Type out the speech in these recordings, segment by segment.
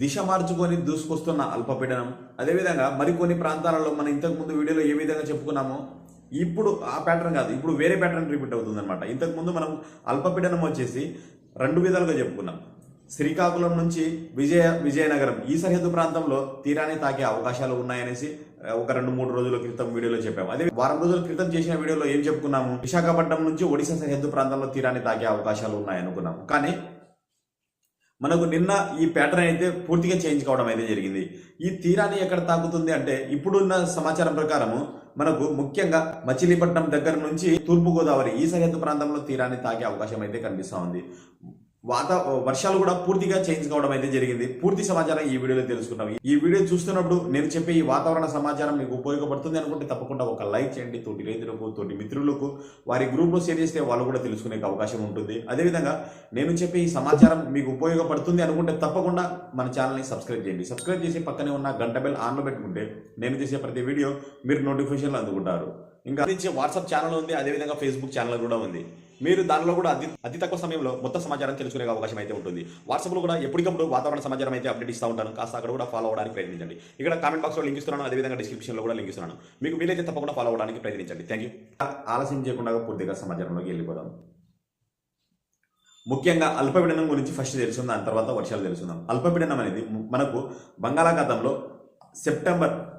దిశ మార్చుకొని దూసుకొస్తున్న అల్పపీడనం. అదేవిధంగా మరికొన్ని ప్రాంతాలలో మనం ఇంతకుముందు వీడియోలో ఏ విధంగా చెప్పుకున్నామో ఇప్పుడు ఆ ప్యాటర్న్ కాదు ఇప్పుడు వేరే ప్యాటర్న్ రిపీట్ అవుతుంది అనమాట ఇంతకుముందు మనం అల్పపీడనం వచ్చేసి రెండు విధాలుగా చెప్పుకున్నాం. శ్రీకాకుళం నుంచి విజయ విజయనగరం ఈ సరిహద్దు ప్రాంతంలో తీరాన్ని తాకే అవకాశాలు ఉన్నాయనేసి ఒక రెండు మూడు రోజుల క్రితం వీడియోలో చెప్పాము. అదే వారం రోజుల క్రితం చేసిన వీడియోలో ఏం చెప్పుకున్నాము? విశాఖపట్నం నుంచి ఒడిశా సరిహద్దు ప్రాంతంలో తీరాన్ని తాకే అవకాశాలు ఉన్నాయనుకున్నాము. కానీ మనకు నిన్న ఈ ప్యాటర్న్ అయితే పూర్తిగా చేంజ్ కావడం అయితే జరిగింది. ఈ తీరాన్ని ఎక్కడ తాకుతుంది అంటే ఇప్పుడున్న సమాచారం ప్రకారము మనకు ముఖ్యంగా మచిలీపట్నం దగ్గర నుంచి తూర్పు గోదావరి ఈ సరిహద్దు ప్రాంతంలో తీరాన్ని తాకే అవకాశం అయితే కనిపిస్తూ ఉంది. వాత వర్షాలు కూడా పూర్తిగా చేంజ్ కావడం అయితే జరిగింది. పూర్తి సమాచారం ఈ వీడియోలో తెలుసుకున్నాం ఈ వీడియో చూస్తున్నప్పుడు నేను చెప్పే ఈ వాతావరణ సమాచారం మీకు ఉపయోగపడుతుంది అనుకుంటే తప్పకుండా ఒక లైక్ చేయండి. తోటి రైతులకు తోటి మిత్రులకు వారి గ్రూప్లో షేర్ చేస్తే వాళ్ళు కూడా తెలుసుకునే అవకాశం ఉంటుంది. అదేవిధంగా నేను చెప్పే ఈ సమాచారం మీకు ఉపయోగపడుతుంది అనుకుంటే తప్పకుండా మన ఛానల్ని సబ్స్క్రైబ్ చేయండి. సబ్స్క్రైబ్ చేసి పక్కనే ఉన్న గంట బెల్ ఆన్లో పెట్టుకుంటే నేను చేసే ప్రతి వీడియో మీరు నోటిఫికేషన్లు అందుకుంటారు. ఇంకా వాట్సాప్ ఛానల్ ఉంది అదేవిధంగా ఫేస్బుక్ ఛానల్ కూడా ఉంది. మీరు దానిలో కూడా అతి అతి తక్కువ సమయంలో మొత్తం సమాచారం తెలుసుకునే అవకాశం అయితే ఉంటుంది. వాట్సాప్లో కూడా ఎప్పటికప్పుడు వాతావరణ సమాచారం అయితే అప్డేట్ ఇస్తూ ఉంటాను. కాస్త అక్కడ కూడా ఫాలో అవ్వడానికి ప్రయత్నించండి. ఇక్కడ కామెంట్ బాక్స్లో లింక్ ఇస్తున్నాను. అదేవిధంగా డిస్క్రిప్షన్లో కూడా లింక్ ఇస్తున్నాను. మీకు వీలైతే తప్పకుండా ఫాలో అవ్వడానికి ప్రయత్నించండి. థ్యాంక్ యూ ఆలస్యం చేయకుండా పూర్తిగా సమాచారంలోకి వెళ్ళిపోదాం. ముఖ్యంగా అల్పపీడనం గురించి ఫస్ట్ తెలుసుకుందాం. దాని తర్వాత వర్షాలు తెలుసుకుందాం. అల్పపీడనం అనేది మనకు బంగాళాఖాతంలో సెప్టెంబర్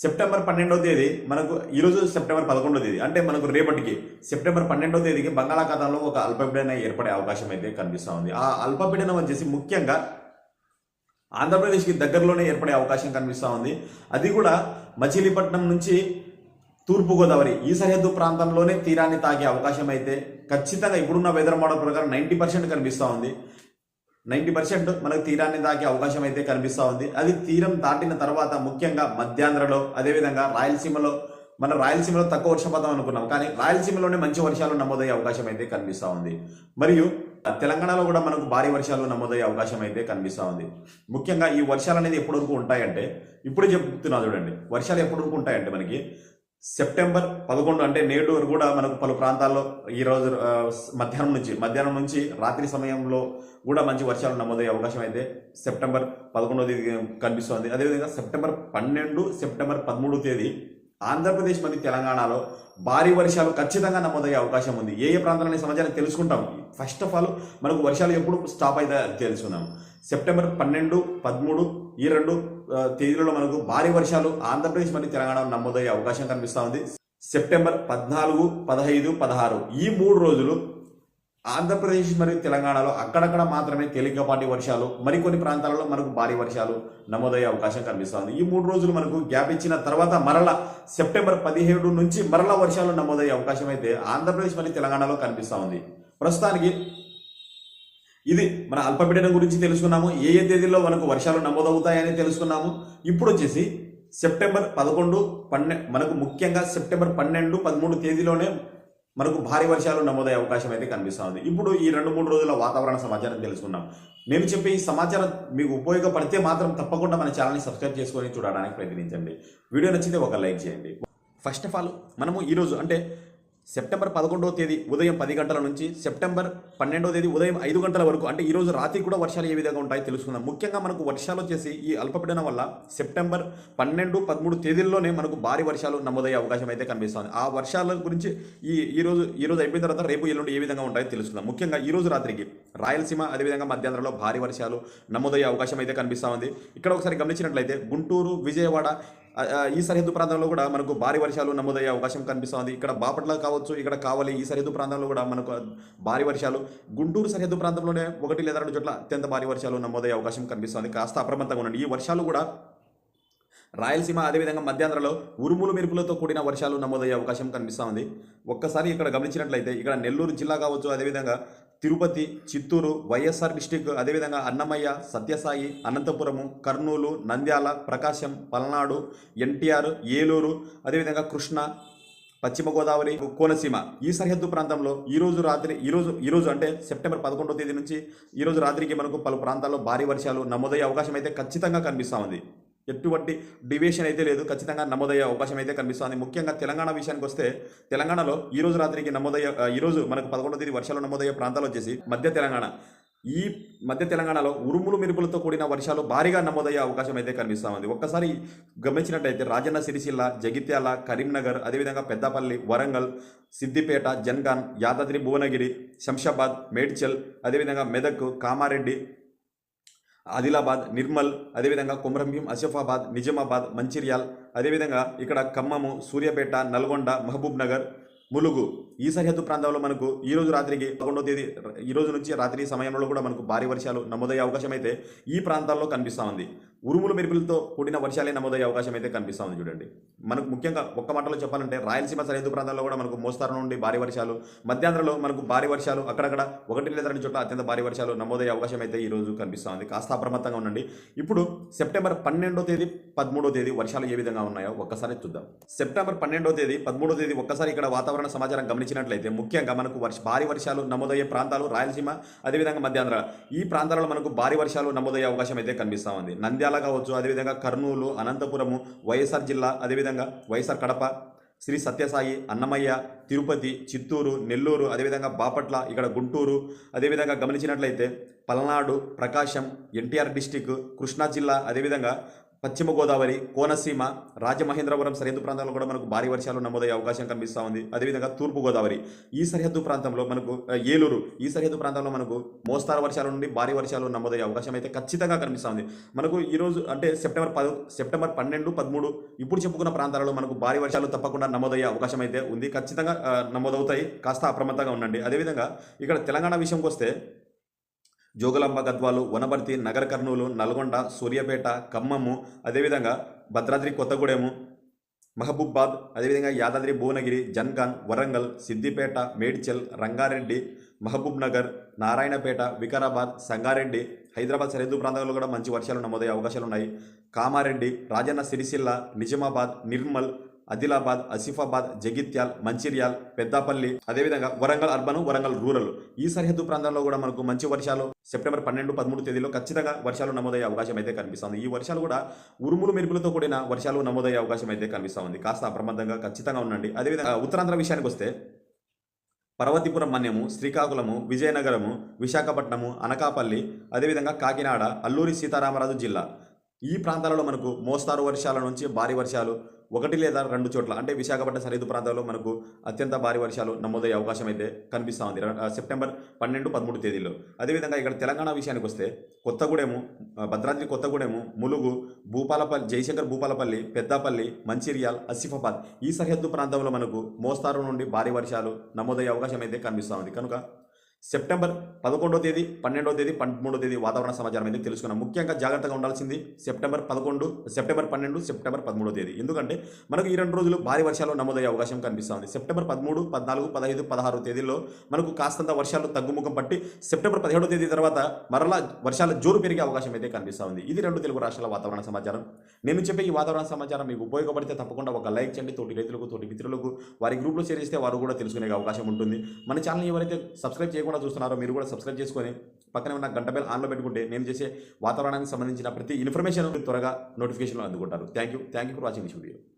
సెప్టెంబర్ పన్నెండవ తేదీ మనకు ఈరోజు సెప్టెంబర్ పదకొండవ తేదీ. అంటే మనకు రేపటికి సెప్టెంబర్ పన్నెండవ తేదీకి బంగాళాఖాతంలో ఒక అల్పపీడనం ఏర్పడే అవకాశం అయితే కనిపిస్తూ ఉంది. ఆ అల్పపీడనం వచ్చేసి ముఖ్యంగా ఆంధ్రప్రదేశ్కి దగ్గరలోనే ఏర్పడే అవకాశం కనిపిస్తూ ఉంది. అది కూడా మచిలీపట్నం నుంచి తూర్పుగోదావరి ఈ సరిహద్దు ప్రాంతంలోనే తీరాన్ని తాగే అవకాశం అయితే ఖచ్చితంగా ఇప్పుడున్న వెదర్ మోడల్ ప్రకారం నైంటీ పర్సెంట్ కనిపిస్తూ ఉంది. నైంటీ పర్సెంట్ మనకు తీరాన్ని తాకే అవకాశం అయితే కనిపిస్తూ ఉంది. అది తీరం దాటిన తర్వాత ముఖ్యంగా మధ్యాంధ్రలో అదేవిధంగా రాయలసీమలో మన రాయలసీమలో తక్కువ వర్షపాతం అనుకున్నాం. కానీ రాయలసీమలోనే మంచి వర్షాలు నమోదయ్యే అవకాశం అయితే కనిపిస్తూ ఉంది. మరియు తెలంగాణలో కూడా మనకు భారీ వర్షాలు నమోదయ్యే అవకాశం అయితే కనిపిస్తూ ఉంది. ముఖ్యంగా ఈ వర్షాలు అనేది ఎప్పటి వరకు ఉంటాయంటే ఇప్పుడు చెప్తున్నా చూడండి. వర్షాలు ఎప్పటి వరకు ఉంటాయంటే మనకి సెప్టెంబర్ పదకొండు అంటే నేడు వరకు కూడా మనకు పలు ప్రాంతాల్లో ఈ రోజు మధ్యాహ్నం నుంచి మధ్యాహ్నం నుంచి రాత్రి సమయంలో కూడా మంచి వర్షాలు నమోదయ్యే అవకాశం అయితే సెప్టెంబర్ పదకొండవ తేదీ కనిపిస్తోంది. అదేవిధంగా సెప్టెంబర్ పన్నెండు సెప్టెంబర్ పదమూడు తేదీ ఆంధ్రప్రదేశ్ మరియు తెలంగాణలో భారీ వర్షాలు ఖచ్చితంగా నమోదయ్యే అవకాశం ఉంది. ఏ ఏ ప్రాంతాలనే సమాచారం తెలుసుకుంటాం. ఫస్ట్ ఆఫ్ ఆల్ మనకు వర్షాలు ఎప్పుడు స్టాప్ అయితే తెలుసుకుందాం. సెప్టెంబర్ పన్నెండు పదమూడు ఈ రెండు తేదీలలో మనకు భారీ వర్షాలు ఆంధ్రప్రదేశ్ మరియు తెలంగాణలో నమోదయ్యే అవకాశం కనిపిస్తూ ఉంది. సెప్టెంబర్ పద్నాలుగు పదహైదు పదహారు ఈ మూడు రోజులు ఆంధ్రప్రదేశ్ మరియు తెలంగాణలో అక్కడక్కడ మాత్రమే తేలికపాటి వర్షాలు మరికొన్ని ప్రాంతాలలో మనకు భారీ వర్షాలు నమోదయ్యే అవకాశం కనిపిస్తుంది ఈ మూడు రోజులు మనకు గ్యాప్ ఇచ్చిన తర్వాత మరల సెప్టెంబర్ పదిహేడు నుంచి మరల వర్షాలు నమోదయ్యే అవకాశం అయితే ఆంధ్రప్రదేశ్ మరియు తెలంగాణలో కనిపిస్తూ ఉంది. ప్రస్తుతానికి ఇది మన అల్పపీడనం గురించి తెలుసుకున్నాము. ఏ ఏ తేదీల్లో మనకు వర్షాలు నమోదవుతాయని తెలుసుకున్నాము. ఇప్పుడు వచ్చేసి సెప్టెంబర్ పదకొండు పన్నె మనకు ముఖ్యంగా సెప్టెంబర్ పన్నెండు పదమూడు తేదీలోనే మనకు భారీ వర్షాలు నమోదయ్యే అవకాశం అయితే కనిపిస్తుంది. ఇప్పుడు ఈ రెండు మూడు రోజుల వాతావరణ సమాచారం తెలుసుకున్నాం నేను చెప్పే ఈ సమాచారం మీకు ఉపయోగపడితే మాత్రం తప్పకుండా మన ఛానల్ని సబ్స్క్రైబ్ చేసుకొని చూడడానికి ప్రయత్నించండి. వీడియో నచ్చితే ఒక లైక్ చేయండి. ఫస్ట్ ఆఫ్ ఆల్ మనము ఈరోజు అంటే సెప్టెంబర్ పదకొండవ తేదీ ఉదయం పది గంటల నుంచి సెప్టెంబర్ పన్నెండవ తేదీ ఉదయం ఐదు గంటల వరకు అంటే ఈరోజు రాత్రి కూడా వర్షాలు ఏ విధంగా ఉంటాయో తెలుసుకుందాం. ముఖ్యంగా మనకు వర్షాలు వచ్చేసి ఈ అల్పపీడనం వల్ల సెప్టెంబర్ పన్నెండు పదమూడు తేదీల్లోనే మనకు భారీ వర్షాలు నమోదయ్యే అవకాశం అయితే కనిపిస్తుంది. ఆ వర్షాల గురించి ఈ ఈరోజు రోజు ఈ రోజు అయిపోయిన తర్వాత రేపు ఎల్లుండి ఏ విధంగా ఉంటాయో తెలుసుకుందాం. ముఖ్యంగా ఈరోజు రాత్రికి రాయలసీమ అదేవిధంగా మధ్యాంధ్రలో భారీ వర్షాలు నమోదయ్యే అవకాశం అయితే కనిపిస్తూ ఉంది ఇక్కడ ఒకసారి గమనించినట్లయితే గుంటూరు విజయవాడ ఈ సరిహద్దు ప్రాంతంలో కూడా మనకు భారీ వర్షాలు నమోదయ్యే అవకాశం కనిపిస్తుంది. ఇక్కడ బాపట్ల కావచ్చు ఇక్కడ కావాలి ఈ సరిహద్దు ప్రాంతంలో కూడా మనకు భారీ వర్షాలు. గుంటూరు సరిహద్దు ప్రాంతంలోనే ఒకటి లేదా రెండు చోట్ల అత్యంత భారీ వర్షాలు నమోదయ్యే అవకాశం కనిపిస్తుంది. కాస్త అప్రమత్తంగా ఉండండి. ఈ వర్షాలు కూడా రాయలసీమ అదేవిధంగా మధ్యాంధ్రలో ఉరుములు మెరుపులతో కూడిన వర్షాలు నమోదయ్యే అవకాశం కనిపిస్తూ ఉంది ఒక్కసారి ఇక్కడ గమనించినట్లయితే ఇక్కడ నెల్లూరు జిల్లా కావచ్చు అదేవిధంగా తిరుపతి చిత్తూరు వైఎస్ఆర్ డిస్టిక్ అదేవిధంగా అన్నమయ్య సత్యసాయి అనంతపురము కర్నూలు నంద్యాల ప్రకాశం పల్నాడు ఎన్టీఆర్ ఏలూరు అదేవిధంగా కృష్ణ పశ్చిమ గోదావరి కోనసీమ. ఈ సరిహద్దు ప్రాంతంలో ఈ రోజు రాత్రి ఈరోజు ఈరోజు అంటే సెప్టెంబర్ పదకొండవ తేదీ నుంచి ఈరోజు రాత్రికి మనకు పలు ప్రాంతాల్లో భారీ వర్షాలు నమోదయ్యే అవకాశం అయితే ఖచ్చితంగా కనిపిస్తూ ఉంది. ఎటువంటి డివియేషన్ అయితే లేదు. ఖచ్చితంగా నమోదయ్యే అవకాశం అయితే కనిపిస్తుంది. ముఖ్యంగా తెలంగాణ విషయానికి వస్తే తెలంగాణలో ఈ రోజు రాత్రికి నమోదయ్యే ఈరోజు ఈ రోజు మనకు పదకొండో తేదీ వర్షాలు నమోదయ్యే ప్రాంతాలు వచ్చేసి మధ్య తెలంగాణ. ఈ మధ్య తెలంగాణలో ఉరుములు మెరుపులతో కూడిన వర్షాలు భారీగా నమోదయ్యే అవకాశం అయితే కనిపిస్తూ ఉంది ఒక్కసారి గమనించినట్లయితే రాజన్న సిరిసిల్ల జగిత్యాల కరీంనగర్ అదేవిధంగా పెద్దపల్లి వరంగల్ సిద్దిపేట జన్గాన్ యాదాద్రి భువనగిరి శంషాబాద్ మేడ్చల్ అదేవిధంగా మెదక్ కామారెడ్డి ఆదిలాబాద్ నిర్మల్ అదేవిధంగా కుమరంభీం ఆసిఫాబాద్ నిజామాబాద్ మంచిర్యాల్ అదేవిధంగా ఇక్కడ ఖమ్మము సూర్యాపేట నల్గొండ మహబూబ్ నగర్ ములుగు. ఈ సరిహద్దు ప్రాంతంలో మనకు ఈ రోజు రాత్రికి పదకొండో తేదీ ఈ రోజు నుంచి రాత్రి సమయంలో కూడా మనకు భారీ వర్షాలు నమోదయ్యే అవకాశం అయితే ఈ ప్రాంతాల్లో కనిపిస్తూ ఉంది. ఉరుములు మెరుపులతో కూడిన వర్షాలే నమోదయ్యే అవకాశం అయితే కనిపిస్తుంది చూడండి. మనకు ముఖ్యంగా ఒక్క మాటలో చెప్పాలంటే రాయలసీమ సరిహద్దు ప్రాంతాల్లో కూడా మనకు మోస్తారు నుండి భారీ వర్షాలు మధ్యాంధ్రలో మనకు భారీ వర్షాలు అక్కడక్కడ ఒకటి లేదా రెండు చోట్ల అత్యంత భారీ వర్షాలు నమోదయ్యే అవకాశం అయితే ఈ రోజు కనిపిస్తుంది. కాస్త అప్రమత్తంగా ఉండండి. ఇప్పుడు సెప్టెంబర్ పన్నెండో తేదీ పదమూడో తేదీ వర్షాలు ఏ విధంగా ఉన్నాయో ఒక్కసారి చూద్దాం. సెప్టెంబర్ పన్నెండో తేదీ పదమూడో తేదీ ఒక్కసారి ఇక్కడ వాతావరణ సమాచారం గమనించినట్లయితే ముఖ్యంగా మనకు వర్ష భారీ వర్షాలు నమోదయ్యే ప్రాంతాలు రాయలసీమ అదేవిధంగా మధ్యాంధ్ర. ఈ ప్రాంతాలలో మనకు భారీ వర్షాలు నమోదయ్యే అవకాశం అయితే కనిపిస్తూ ఉంది నంద్యాల కావచ్చు అదేవిధంగా కర్నూలు అనంతపురము వైఎస్ఆర్ జిల్లా అదేవిధంగా వైఎస్ఆర్ కడప శ్రీ సత్యసాయి అన్నమయ్య తిరుపతి చిత్తూరు నెల్లూరు అదేవిధంగా బాపట్ల ఇక్కడ గుంటూరు అదేవిధంగా గమనించినట్లయితే పల్నాడు ప్రకాశం ఎన్టీఆర్ డిస్టిక్ కృష్ణా జిల్లా అదేవిధంగా పశ్చిమ గోదావరి కోనసీమ రాజమహేంద్రవరం సరిహద్దు ప్రాంతాల్లో కూడా మనకు భారీ వర్షాలు నమోదయ్యే అవకాశం కనిపిస్తూ ఉంది. అదేవిధంగా తూర్పు గోదావరి ఈ సరిహద్దు ప్రాంతంలో మనకు ఏలూరు ఈ సరిహద్దు ప్రాంతంలో మనకు మోస్తారు వర్షాల నుండి భారీ వర్షాలు నమోదయ్యే అవకాశం అయితే ఖచ్చితంగా కనిపిస్తూ ఉంది. మనకు ఈరోజు అంటే సెప్టెంబర్ పద సెప్టెంబర్ పన్నెండు పదమూడు ఇప్పుడు చెప్పుకున్న ప్రాంతాలలో మనకు భారీ వర్షాలు తప్పకుండా నమోదయ్యే అవకాశం అయితే ఉంది. ఖచ్చితంగా నమోదవుతాయి. కాస్త అప్రమత్తంగా ఉండండి. అదేవిధంగా ఇక్కడ తెలంగాణ విషయంకి వస్తే జోగులాంబ గద్వాలు వనబర్తి నగర కర్నూలు నల్గొండ సూర్యాపేట ఖమ్మము అదేవిధంగా భద్రాద్రి కొత్తగూడెము మహబూబాద్ అదేవిధంగా యాదాద్రి భువనగిరి జన్గాన్ వరంగల్ సిద్దిపేట మేడ్చల్ రంగారెడ్డి మహబూబ్ నగర్ నారాయణపేట వికారాబాద్ సంగారెడ్డి హైదరాబాద్ సరిహద్దు ప్రాంతాల్లో కూడా మంచి వర్షాలు నమోదయ్యే అవకాశాలు ఉన్నాయి కామారెడ్డి రాజన్న సిరిసిల్ల నిజామాబాద్ నిర్మల్ ఆదిలాబాద్ ఆసిఫాబాద్ జగిత్యాల్ మంచిర్యాల్ పెద్దపల్లి అదేవిధంగా వరంగల్ అర్బన్ వరంగల్ రూరల్. ఈ సరిహద్దు ప్రాంతాల్లో కూడా మనకు మంచి వర్షాలు సెప్టెంబర్ పన్నెండు పదమూడు తేదీలో ఖచ్చితంగా వర్షాలు నమోదయ్యే అవకాశం అయితే కనిపిస్తుంది. ఈ వర్షాలు కూడా ఉరుములు మెరుపులతో కూడిన వర్షాలు నమోదయ్యే అవకాశం అయితే కనిపిస్తూ ఉంది కాస్త అప్రమత్తంగా ఖచ్చితంగా ఉండండి. అదేవిధంగా ఉత్తరాంధ్ర విషయానికి వస్తే పర్వతీపురం మన్యము శ్రీకాకుళము విజయనగరము విశాఖపట్నము అనకాపల్లి అదేవిధంగా కాకినాడ అల్లూరి సీతారామరాజు జిల్లా. ఈ ప్రాంతాలలో మనకు మోస్తారు వర్షాల నుంచి భారీ వర్షాలు ఒకటి లేదా రెండు చోట్ల అంటే విశాఖపట్నం సరిహద్దు ప్రాంతాల్లో మనకు అత్యంత భారీ వర్షాలు నమోదయ్యే అవకాశం అయితే కనిపిస్తూ ఉంది. సెప్టెంబర్ పన్నెండు పదమూడు తేదీలో అదేవిధంగా ఇక్కడ తెలంగాణ విషయానికి వస్తే కొత్తగూడెము భద్రాద్రి కొత్తగూడెము ములుగు భూపాలపల్లి జయశంకర్ భూపాలపల్లి పెద్దపల్లి మంచిర్యాల్ అసిఫాబాద్ ఈ సరిహద్దు ప్రాంతంలో మనకు మోస్తారు నుండి భారీ వర్షాలు నమోదయ్యే అవకాశం అయితే కనిపిస్తూ ఉంది. కనుక సెప్టెంబర్ పదకొండో తేదీ పన్నెండో తేదీ పదమూడో తేదీ వాతావరణ సమాచారం అయితే తెలుసుకున్నాం? ముఖ్యంగా జాగ్రత్తగా ఉండాల్సింది సెప్టెంబర్ పదకొండు సెప్టెంబర్ పన్నెండు సెప్టెంబర్ పదమూడో తేదీ. ఎందుకంటే మనకు ఈ రెండు రోజులు భారీ వర్షాలు నమోదయ్యే అవకాశం కనిపిస్తుంది. సెప్టెంబర్ పదమూడు పద్నాలుగు పదహైదు పదహారు తేదీల్లో మనకు కాస్తంత వర్షాలు తగ్గుముఖం పట్టి సెప్టెంబర్ పదిహేడో తేదీ తర్వాత మరలా వర్షాల జోరు పెరిగే అవకాశం అయితే కనిపిస్తుంది. ఇది రెండు తెలుగు రాష్ట్రాల వాతావరణ సమాచారం. నేను చెప్పే ఈ వాతావరణ సమాచారం మీకు ఉపయోగపడితే తప్పకుండా ఒక లైక్ చేయండి. తోటి రైతులకు తోటి మిత్రులకు వారి గ్రూప్లో చేరిస్తే వారు కూడా తెలుసుకునే అవకాశం ఉంటుంది. మన ఛానల్ ఎవరైతే సబ్స్క్రైబ్ చేయకుండా చూస్తున్నారో. మీరు కూడా సబ్స్క్రైబ్ చేసుకొని పక్కనే ఉన్న గంట బెల్ ఆన్లో పెట్టుకుంటే నేను చేసే వాతావరణానికి సంబంధించిన ప్రతి ఇన్ఫర్మేషన్ త్వరగా నోటిఫికేషన్లో అందుకుంటారు. Thank you thank you for watching this video